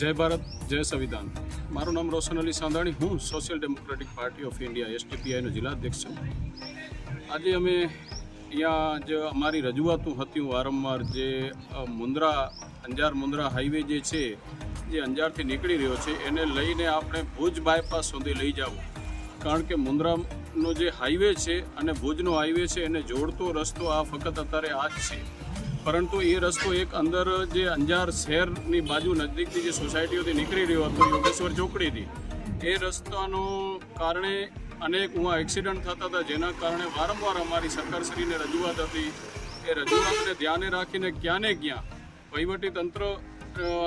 જય ભારત, જય સંવિધાન. મારું નામ રોશન અલી સાંધાણી, હું social democratic party of India એસટીપીઆઈનો જિલ્લાધ્યક્ષ છું. આજે અમે અહીંયા જે અમારી રજૂઆતો હતી વારંવાર જે મુન્દ્રા, અંજાર મુન્દ્રા હાઈવે જે છે, જે અંજારથી નીકળી રહ્યો છે, એને લઈને આપણે ભુજ બાયપાસ સુધી લઈ જવું. કારણ કે મુન્દ્રાનો જે હાઈવે છે અને ભુજનો હાઈવે છે, એને જોડતો રસ્તો આ ફક્ત અત્યારે આ જ છે. પરંતુ એ રસ્તો એક અંદર જે અંજાર શહેરની બાજુ નજદીકની જે સોસાયટીઓથી નીકળી રહ્યો હતો, યોગેશ્વર ચોકડીથી, એ રસ્તાનો કારણે અનેક ઉવા એક્સિડન્ટ થતા હતા, જેના કારણે વારંવાર અમારી સરકારશ્રીને રજૂઆત હતી. એ રજૂઆતને ધ્યાને રાખીને ક્યાં ને ક્યાં તંત્ર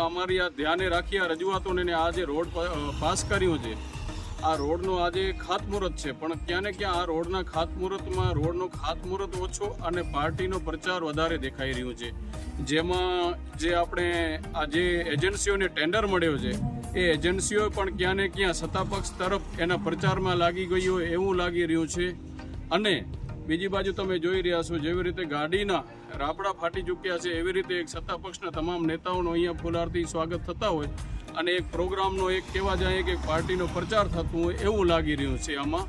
અમારી આ ધ્યાને રાખી આ રજૂઆતોને આ જે રોડ પાસ કર્યો છે આ રોડનો આજે ખાતમુહૂર્ત છે, પણ ક્યાં ને ક્યાં આ રોડના ખાતમુહૂર્તમાં રોડનો ખાતમુહૂર્ત ઓછો અને પાર્ટીનો પ્રચાર વધારે દેખાઈ રહ્યો છે. જેમાં જે આપણે આ જે એજન્સીઓને ટેન્ડર મળ્યો છે, એ એજન્સીઓ પણ ક્યાં ને ક્યાં સત્તાપક્ષ તરફ એના પ્રચારમાં લાગી ગઈ હોય એવું લાગી રહ્યું છે. અને બીજી બાજુ તમે જોઈ રહ્યા છો, જેવી રીતે ગાડીના રાપડા ફાટી ચૂક્યા છે, એવી રીતે એક સત્તાપક્ષના તમામ નેતાઓનો અહીંયા ફુલારથી સ્વાગત થતા હોય અને એક પ્રોગ્રામનો એક કહેવા જાય કે પાર્ટીનો પ્રચાર થતું હોય એવું લાગી રહ્યું છે આમાં.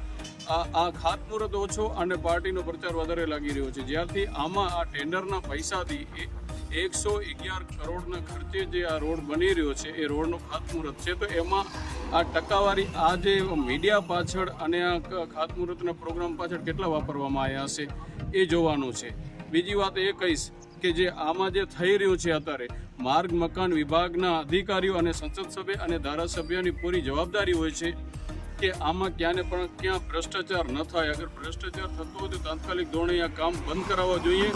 આ આ ખાતમુહૂર્ત ઓછો અને પાર્ટીનો પ્રચાર વધારે લાગી રહ્યો છે. જ્યારથી આમાં આ ટેન્ડરના પૈસાથી એકસો અગિયાર કરોડના ખર્ચે જે આ રોડ બની રહ્યો છે, એ રોડનો ખાતમુહૂર્ત છે. તો એમાં આ ટકાવારી આ જે મીડિયા પાછળ અને આ ખાતમુહૂર્તના પ્રોગ્રામ પાછળ કેટલા વાપરવામાં આવ્યા હશે એ જોવાનું છે. બીજી વાત એ કહીશ કે જે આમાં જે થઈ રહ્યું છે અત્યારે, માર્ગ, મકાન વિભાગના અધિકારીઓ અને સંસદ સભ્ય અને ધારાસભ્યની પૂરી જવાબદારી હોય છે કે આમાં ક્યાંને પણ ક્યાં ભ્રષ્ટાચાર ન થાય. અગર ભ્રષ્ટાચાર થતો હોય તો તાત્કાલિક ધોરણે આ કામ બંધ કરાવવા જોઈએ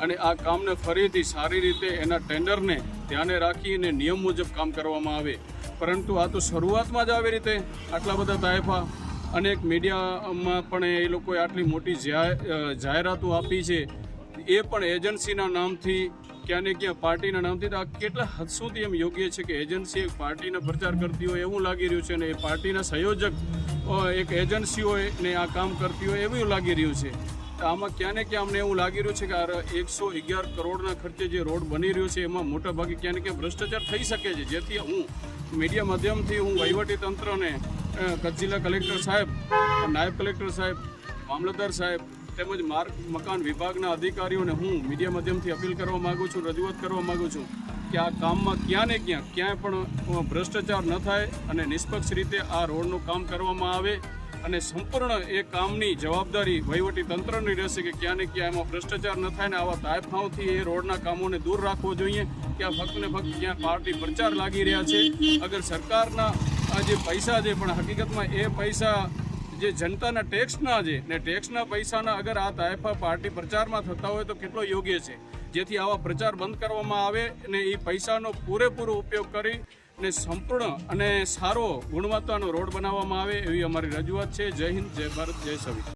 અને આ કામને ફરીથી સારી રીતે એના ટેન્ડરને ધ્યાને રાખીને નિયમ મુજબ કામ કરવામાં આવે. પરંતુ આ તો શરૂઆતમાં જ આવી રીતે આટલા બધા તાયફા અનેક મીડિયામાં પણ એ લોકોએ આટલી મોટી જાહે- જાહેરાતો આપી છે એ પણ એજન્સીના નામથી ક્યાં ને ક્યાં પાર્ટીના નામથી તો આ કેટલા હદ સુધી એમ યોગ્ય છે કે એજન્સી એક પાર્ટીનો પ્રચાર કરતી હોય એવું લાગી રહ્યું છે અને એ પાર્ટીના સંયોજક એક એજન્સી હોય ને આ કામ કરતી હોય એવું લાગી રહ્યું છે. તો આમાં ક્યાં ને ક્યાં અમને એવું લાગી રહ્યું છે કે આ એકસો અગિયાર કરોડના ખર્ચે જે રોડ બની રહ્યો છે એમાં મોટા ભાગે ક્યાં ને ક્યાં ભ્રષ્ટાચાર થઈ શકે છે. જેથી હું મીડિયા માધ્યમથી હું વહીવટી તંત્રને કચ્છ જિલ્લા કલેક્ટર સાહેબ, નાયબ કલેક્ટર સાહેબ, મામલતદાર સાહેબ તેમજ માર્ગ, મકાન વિભાગના અધિકારીઓને હું મીડિયા માધ્યમથી અપીલ કરવા માગું છું, રજૂઆત કરવા માગું છું કે આ કામમાં ક્યાં ને ક્યાં ક્યાંય પણ ભ્રષ્ટાચાર ન થાય અને નિષ્પક્ષ રીતે આ રોડનું કામ કરવામાં આવે અને સંપૂર્ણ એ કામની જવાબદારી વહીવટી તંત્રની રહેશે કે ક્યાં ને ક્યાં એમાં ભ્રષ્ટાચાર ન થાય ને આવા તાયફાઓથી એ રોડના કામોને દૂર રાખવો જોઈએ, કે આ ફક્ત ને ફક્ત ક્યાં પાર્ટી પ્રચાર લાગી રહ્યા છે. અગર સરકારના આ જે પૈસા છે, પણ હકીકતમાં એ પૈસા જે જનતાના ટેક્સના છે ને ટેક્સના પૈસાના અગર આ તાયફા પાર્ટી પ્રચારમાં થતા હોય તો કેટલો યોગ્ય છે? જેથી આવા પ્રચાર બંધ કરવામાં આવે અને એ પૈસાનો પૂરેપૂરો ઉપયોગ કરી ને સંપૂર્ણ અને સારો ગુણવત્તાનો રોડ બનાવવામાં આવે એવી અમારી રજૂઆત છે. જય હિન્દ, જય ભારત, જય સંવિધાન